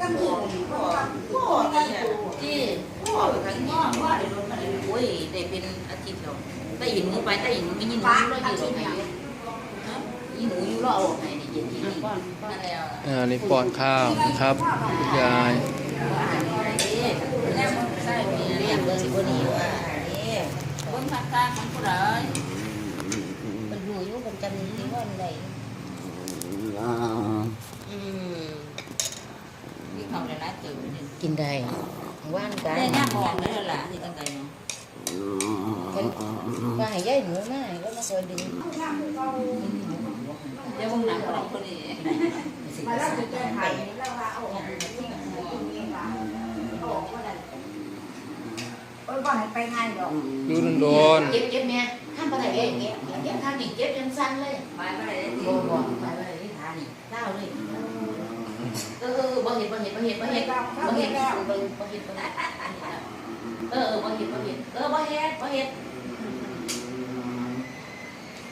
ตั้งที่พ่อพ่อเนี่ยที่พ่อทั้งนี้ว่าได้รถมาเลยโอ้ยได้เป็นอาทิตย์แล้วได้ยินหนูไปได้ยินหนูไม่ยินหม่ยินไปยินหนูอยู่อไหนเย็นมนี่ป้อนข้าวนะครับยายอ่า กินได้ว่านกันได้หน้ามองได้ละที่ตั้งใจเนาะว่าให้ยายหนูมาก็มาคอยดึงเดี๋ยวมึงหนังของคนนี้มาแล้วจะแก้ไขแล้วว่าเอาออกไปที่ไหนตรงนี้ว่าเอาออกก็ได้โอ้ยว่าให้ไปง่ายดอกดูโดนเจ็บเจ็บเนี่ยข้ามไปไหนเองเนี่ยเจ็บข้ามนี่เจ็บยังสั้นเลยไปไปไหนโบบอกไปไปไหนที่ทานี่เล่าเลยเออ เห็นบ่เห็นบ่เห็นบ่เห็นบ่เห็นบ่เห็นบ่เห็นเออบ่เห็นบ่เห็นเออบ่เห็นบ่เห็น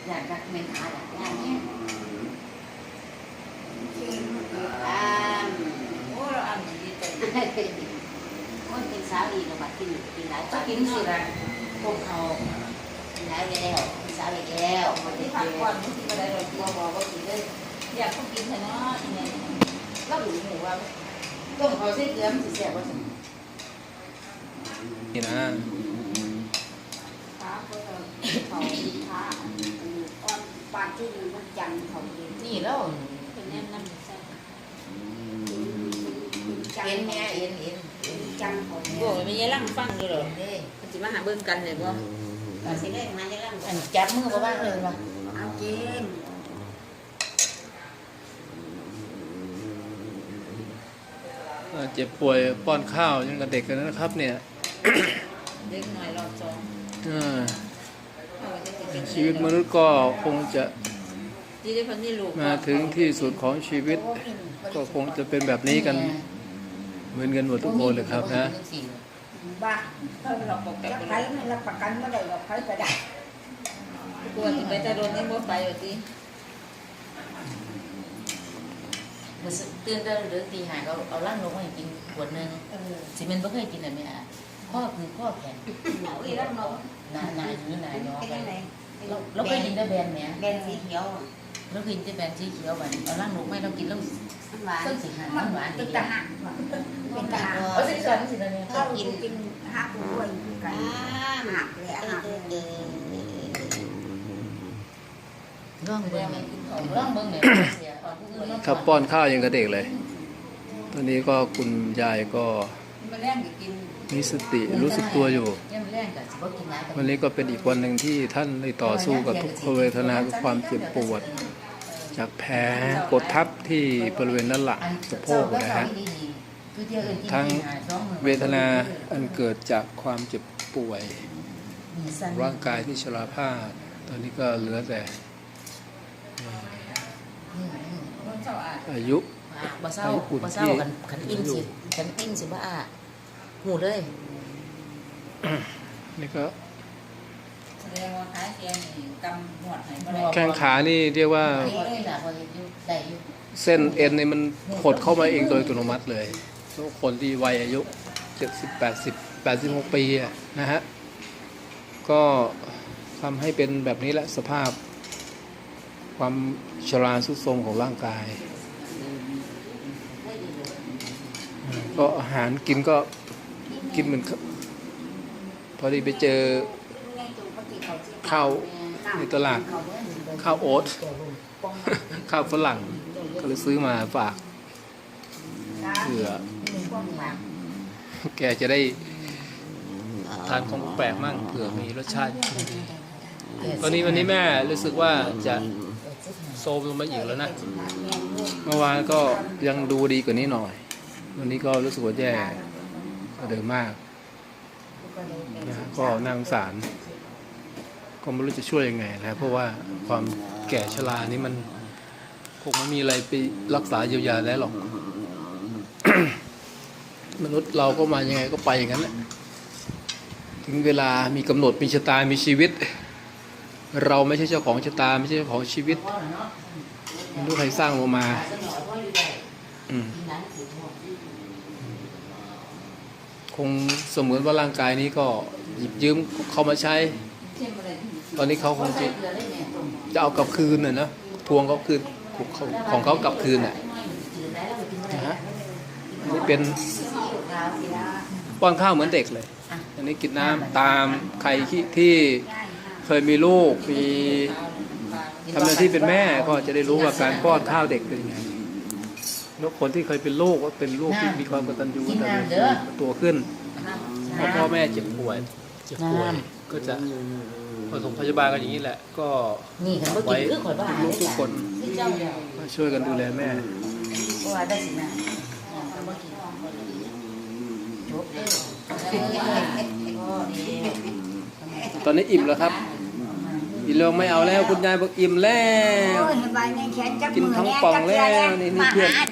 อยากรักเมนอาดักยากแน่ชื่ออ่าโอ้เราอ่านดีจังคนเป็นสาวดีเราบัดกินกินหลายก็กินสิละพวกเขากินหลายแล้วสาวแล้วคนที่ผ่านก่อนบางทีมาได้เราตัวบอกว่ากินเลย อยากเขากินเถอะเนาะอีเนี่ยเราหรือหมูว่าต้มเขาใส่เกลือมันสิแซ่บว่าสินี่นะขาก็เขาขาอ่อนปานที่มันจันเขาเย็นนี่แล้วเป็นแน่นน้ำใส่เอ็นเนี่ยเอ็นเอ็นจันเขาโอ้ยไม่ยังร่างฟังอยู่หรอเด้มันจะมาหาเบิ่งกันเลยบ่ก็สิได้มาได้ร่างอันจับมือบ่บ้างเลยว่ะเอากิน อ่า เจ็บป่วยป้อนข้าวยังกับเด็กกันนะครับ เนี่ยเด็กหน่อยรอบสองอ่าเอาไว้จะเป็นชีวิตมนุษย์ก็คงจะที่ได้พันนี่ลูกมาถึงที่สุดของชีวิต ก็คงจะเป็นแบบนี้กัน เหมือนกันหมดทุกคนเลยครับนะบ้าเราบอกจะใครไม่รับประกันไม่ได้หรอกใครก็ได้กลัวสิไปแต่โดนนี่บ่ไปว่าติ มื้อตื่นแต่เดือนตีห้าก็เอาล่างลงมาให้กินขวดนึงเออสิแม่นบ่เคยกินอันเนี้ยข้อคือข้อแข็งเอาอีแล้วเนาะหนาหนาอยู่หนาเนาะเป็นยังไงเราเราเคยกินแต่แบรนด์แหมแบนสีเขียวเราเคยกินแต่แบรนด์สีเขียวบัดนี้เอาล่างลงมาเรากินแล้วหวานเส้นสีหามันหวานเป็นดีทหารเป็นทหารเอาสิสอนสิแล้วเนี่ยถ้ากินกินหักด้วยกันหักเลยหักเลย ร่องเบิ่งร่องเบิ่งเนี่ยเสียเอาผู้อื่นมาครับป้อนข้าวยังกับเด็กเลย ตอนนี้ก็คุณยายก็มีสติรู้สึกตัวอยู่ วันนี้ก็เป็นอีกวันหนึ่งที่ท่านได้ต่อสู้กับทุกขเวทนากับความเจ็บปวด จากแผลกดทับที่บริเวณด้านหลังสะโพกนะฮะทั้งเวทนาอันเกิดจากความเจ็บป่วย ร่างกายที่ชราภาพ ตอนนี้ก็เหลือแต่ อาดอายุ บ่เศร้าบ่เศร้ากันขันอิ่มสิขันอิ่มสิบ่อะหูเลยนี่ก็แสดงว่าขายเสียนี่กำหนวดให้บ่ได้แข้งขานี่เรียกว่า นี่เลยล่ะพออยู่ได้อยู่เส้นเอ็นนี่มันหดเข้ามาเองโดยอัตโนมัติเลยทุกคนที่วัยอายุ70 80 86ปีอะนะฮะ ก็ทำให้เป็นแบบนี้แหละสภาพ ความชราสุดโทรมของร่างกาย ก็อาหารกินก็กินเหมือนกับพอดีไปเจอข้าวในตลาด ข้าวโอ๊ตข้าวฝรั่ง ก็เลยซื้อมาฝากเผื่อแกจะได้ทานของแปลกมั่งเผื่อมีรสชาติดีตอนนี้วันนี้แม่รู้สึกว่าจะ โซมลงมาอีกแล้วนะ เมื่อวานก็ยังดูดีกว่านี้หน่อย วันนี้ก็รู้สึกว่าแย่กว่าเดิมมากนะก็น่าสงสาร ก็ไม่รู้จะช่วยยังไงนะ เพราะว่าความแก่ชรานี่มันคงไม่มีอะไรไปรักษาเยียวยาได้หรอก มนุษย์เราก็มายังไงก็ไปอย่างนั้นแหละ ถึงเวลามีกำหนดมีชะตา มีชีวิต เราไม่ใช่เจ้าของชะตา ไม่ใช่เจ้าของชีวิตไม่รู้ใครสร้างเรามาอืมกินหลายคงเสมือนว่าร่างกายนี้ก็หยิบยืมเขามาใช้ ตอนนี้เขาคงจะจะเอากลับคืนน่ะนะทวงเขาคืนของเขากลับคืนน่ะนะฮะนี่เป็นป้อนข้าวเหมือนเด็กเลย อันนี้กินน้ำตามใครที่ เคยมีลูกมีทำหน้าที่เป็นแม่ก็จะได้รู้ว่าการป้อนข้าวเด็กเป็นยังไงแล้วคนที่เคยเป็นลูกว่าเป็นลูกที่มีความกตัญญูกตัญญูตัวขึ้นเพราะพ่อแม่เจ็บป่วยเจ็บป่วยก็จะผสมพยาบาลกันอย่างนี้แหละ ก็นี่คันบ่กินคือข่อยว่าลูกทุกคนคือเจ้าเดียวมาช่วยกันดูแลแม่เพราะว่าได้สินะคันบ่กินจบเด้อก็ดีตอนนี้อิ่มแล้วครับ อิ่มแล้วไม่เอาแล้วคุณยายบอกอิ่มแล้วโอ้ยใบในแขนจับกินมือทั้งแน่ป่องจับแล้เสื้อวแน่นี่นี่มาเพื่อนหา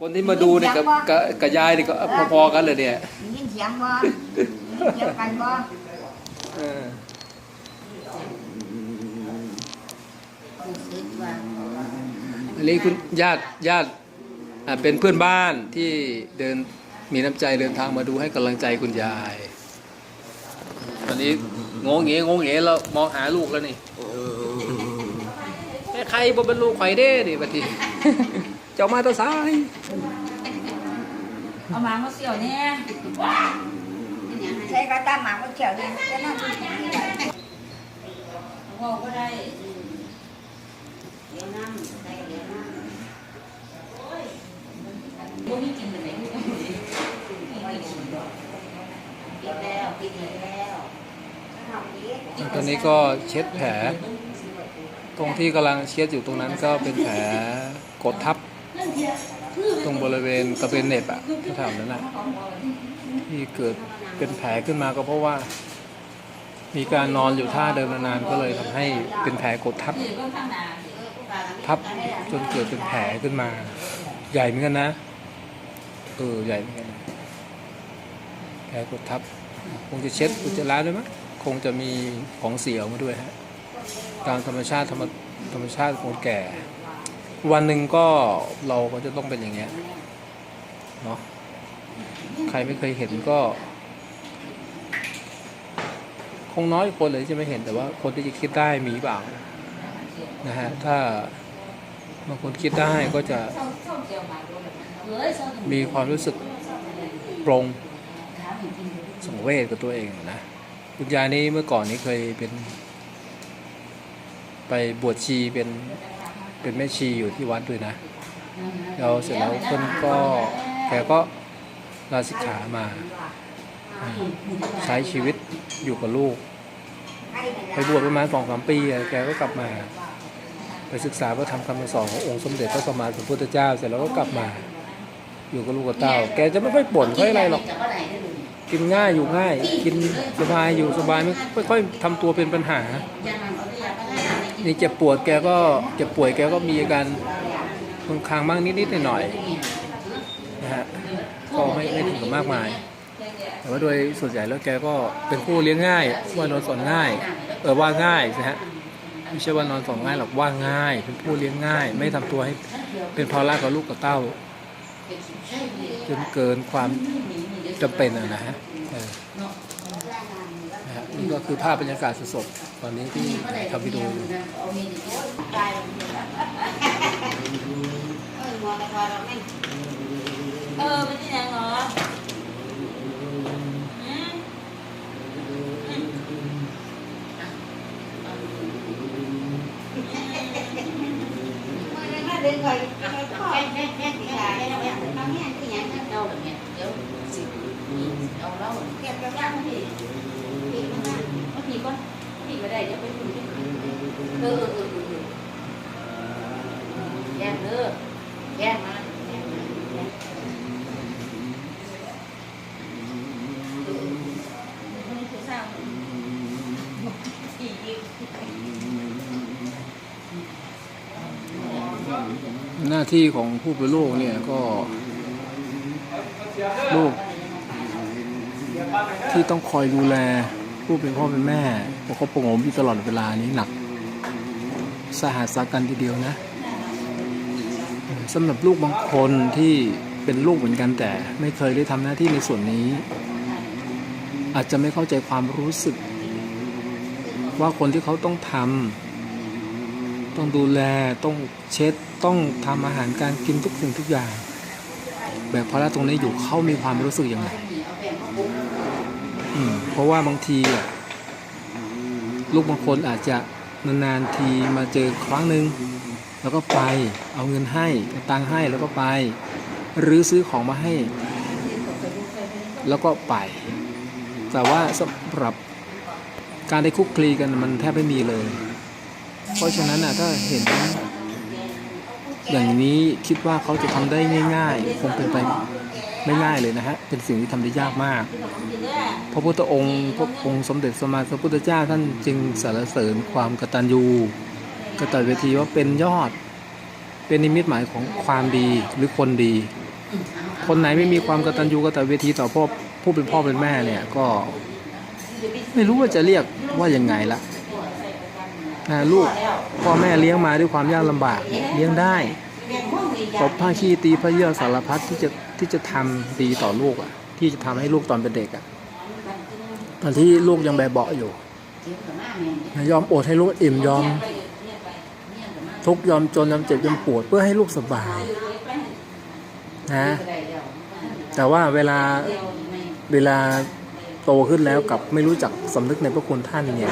คนที่มาดูเนี่ยกับกับกับยายนี่ก็พอๆกันเลยเนี่ยได้ยินเสียงบ่เกี่ยวกันบ่เออรู้สึกว่าอันนี้คุณญาติญาติอ่าเป็นเพื่อนบ้านที่เดินมีน้ำใจเดินทางมาดูให้กำลังใจคุณยาย ตอนนี้ งงเงงงเงแล้วมองหาลูกแล้วนี่แม่ใครบ่เป็นลูกข่อยเด้นี่บัดนี้เจ้ามาแตาซ้ายเอามามาเสี่ยวเนี่ยใช้กระตามหมาก็เขียวเนี่ยจะนั่งดูอย่างนี้ได้พ่อก็ได้ เดี๋ยวน้ำใส่เดี๋ยวน้ำ บ่มีกินไปไหน ปิดแล้วปิดแล้ว ตอนนี้ก็เช็ดแผล ตรงที่กำลังเช็ดอยู่ตรงนั้นก็เป็นแผลกดทับ ตรงบริเวณกระเบนเน็บอะแถวๆนั้นนะที่เกิดเป็นแผลขึ้นมาก็เพราะว่า มีการนอนอยู่ท่าเดิมนานๆก็เลยทำให้เป็นแผลกดทับ ทับจนเกิดเป็นแผลขึ้นมา ใหญ่เหมือนกันนะเออใหญ่เหมือนกันแผลกดทับคงจะเช็ดอุจจาระด้วยมั้ย คงจะมีของเสียออกมาด้วยฮะตามธรรมชาติธรรมธรรมชาติคนแก่ วันหนึ่งก็เราก็จะต้องเป็นอย่างเงี้ยเนาะใครไม่เคยเห็นก็ คงน้อยคนเลยที่จะไม่เห็นแต่ว่าคนที่จะคิดได้มีเปล่านะฮะถ้าบางคนคิดได้ก็จะมีความรู้สึกปรงสังเวชกับตัวเองนะ คุณยายนี้เมื่อก่อนนี้เคยเป็น ไปบวชชีเป็นเป็นแม่ชีอยู่ที่วัดด้วยนะแล้วเสร็จแล้วคนก็แกก็ลาสิกขามา ใช้ชีวิตอยู่กับลูก ไปบวชประมาณสองสามปีแกก็กลับมา ไปศึกษาพระธรรมคำสอนขององค์สมเด็จพระสัมมาสัมพุทธเจ้า เสร็จแล้วก็กลับมา อยู่กับลูกกับเต้า แกจะไม่ค่อยบ่นค่อยอะไรหรอก กินง่ายอยู่ง่าย กินสบายอยู่สบายไม่ค่อยทำตัวเป็นปัญหานี่เจ็บปวดแกก็เจ็บป่วยแกก็มีอาการคงคางบ้างนิดๆหน่อยๆนะฮะก็ไม่ไม่ถึงกับมากมาย แต่ว่าโดยส่วนใหญ่แล้วแกก็เป็นผู้เลี้ยงง่ายว่านอนสอนง่าย เออว่าง่ายนะฮะไม่ใช่ว่านอนสอนง่ายหรอกว่าง่าย เป็นผู้เลี้ยงง่าย ไม่ทำตัวให้เป็นภาระกับลูกกับเต้าจนเกินความ จำเป็นนะฮะนี่ก็คือภาพบรรยากาศสดๆตอนนี้ที่ทำวิดีโออยู่เออเป็นที่ไหนเหรออืมเดินไปพ่อแม่แม่แม่ที่ไหนแล้วแม่ทำแม่ที่ไหนเราแบบเนี้ยเดี๋ยวสิเอาเราเก็บกระด้างพี่พี่กระด้างว่าพี่ก็พี่ก็ได้เดี๋ยวไปคุยกันเออเออเออแย่เด้อแย่มาแย่มาแย่ มันคือสร้างอีกอีก หน้าที่ของผู้เป็นลูกเนี่ยก็ลูกที่ต้องคอยดูแล ผู้เป็นพ่อเป็นแม่เพราะเขาประงมอยู่ตลอดเวลานี้หนัก สาหัสสากันทีเดียวนะสำหรับลูกบางคนที่เป็นลูกเหมือนกันแต่ไม่เคยได้ทำหน้าที่ในส่วนนี้ อาจจะไม่เข้าใจความรู้สึก ว่าคนที่เขาต้องทำต้องดูแลต้องเช็ดต้องทำอาหารการกินทุกสิ่งทุกอย่าง แบบภาระตรงนี้อยู่เขามีความรู้สึกยังไงอืมเพราะว่าบางทีอะลูกบางคนอาจจะนานๆทีมาเจอครั้งหนึ่งแล้วก็ไปเอาเงินให้ตังให้แล้วก็ไป หรือซื้อของมาให้ แล้วก็ไป แต่ว่าสำหรับ การได้คุกคลีกันมันแทบไม่มีเลย เพราะฉะนั้นอะถ้าเห็น อย่างนี้คิดว่าเขาจะทำได้ง่าย ๆ คงเป็นไปไม่ง่ายเลยนะฮะ เป็นสิ่งที่ทำได้ยากมาก พระพุทธองค์พระองค์สมเด็จสมมาสัมพุทธเจ้าท่านจึงสรรเสริญความกตัญญูกตัญเวทีว่าเป็นยอด เป็นนิมิตหมายของความดีหรือคนดี คนไหนไม่มีความกตัญญูกตัญเวทีต่อพ่อผู้เป็นพ่อเป็นแม่เนี่ยก็ ไม่รู้ว่าจะเรียกว่ายังไงละนะลูกพ่อแม่เลี้ยงมาด้วยความยากลำบากเลี้ยงได้ตบผ้าขี้ตีพระเยื่อสารพัดที่จะที่จะทำดีต่อลูกอะ ที่จะทำให้ลูกตอนเป็นเด็กอะตอนที่ลูกยังแบบเบาะอยู่ยอมอดให้ลูกอิ่มยอม ทุกยอมจนยอมเจ็บยอมปวดเพื่อให้ลูกสบายนะแต่ว่าเวลาเวลา โตขึ้นแล้วกับไม่รู้จักสำนึกในพระคุณท่านเนี่ย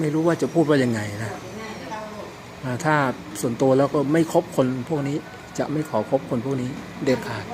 ไม่รู้ว่าจะพูดว่ายังไงนะถ้าส่วนตัวแล้วก็ไม่คบคนพวกนี้ จะไม่ขอคบคนพวกนี้เด็ดขาด